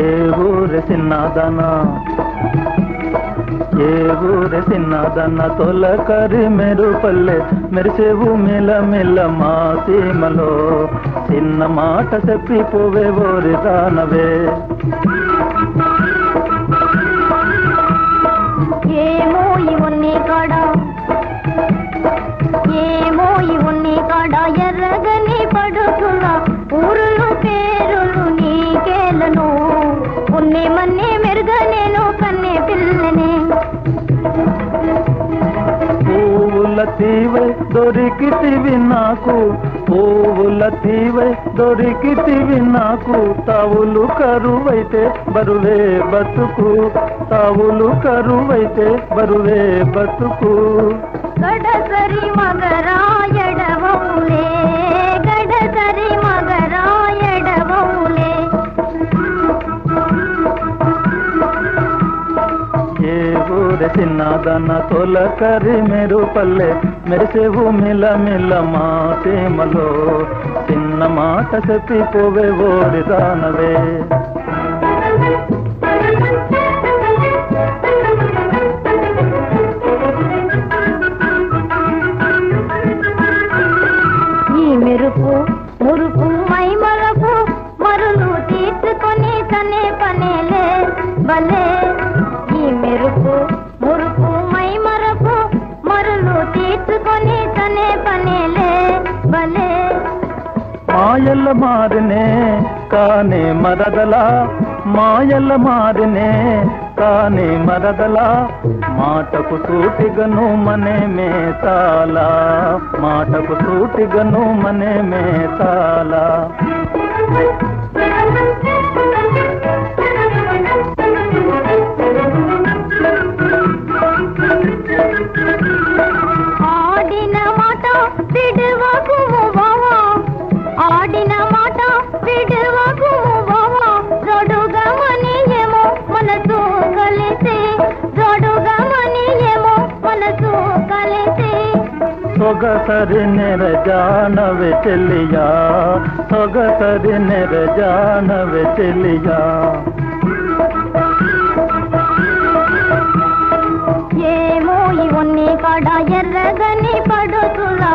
ఏ ఊరి చిన్నదన ఏ ఊరి చిన్నదన తొలకరి మెరుపల్లె మెరిసేవు మిల మెల్ల మా సీమలో చిన్న మాట చెప్పి పోవే ఓరి దానవే ఏమో తీవై దొరికితివి నాకు పువ్వుల తీవై దొరికితివి నాకు తావులు కరువైతే బరువే బతుకు. తావులు కరువైతే బరువే బతుకు. కడసరి మగరా ఊరి చిన్నదన్న తొలకరి మెరుపల్లె మెరిసేవు మిల మిల మా సీమలో చిన్న మాట చెప్పి పోవే ఓడి దానవే. మాయల్ల మారినే కానే మరదలా. మాయల్ల మారినే కానే మరదలా. మాటకు సూటిగను మనే మేతాలా. మాటకు సూటిగను మనే మేతాలా. ಸೊಗಸರಿ ನೆರಜಾನವೆ ಚೆಲಿಯ ಸೊಗಸರಿ ನೆರಜಾನವೆ ಚೆಲಿಯ ఏమో ఇవన్నీ కూడా ఎర్రగని పడుతులా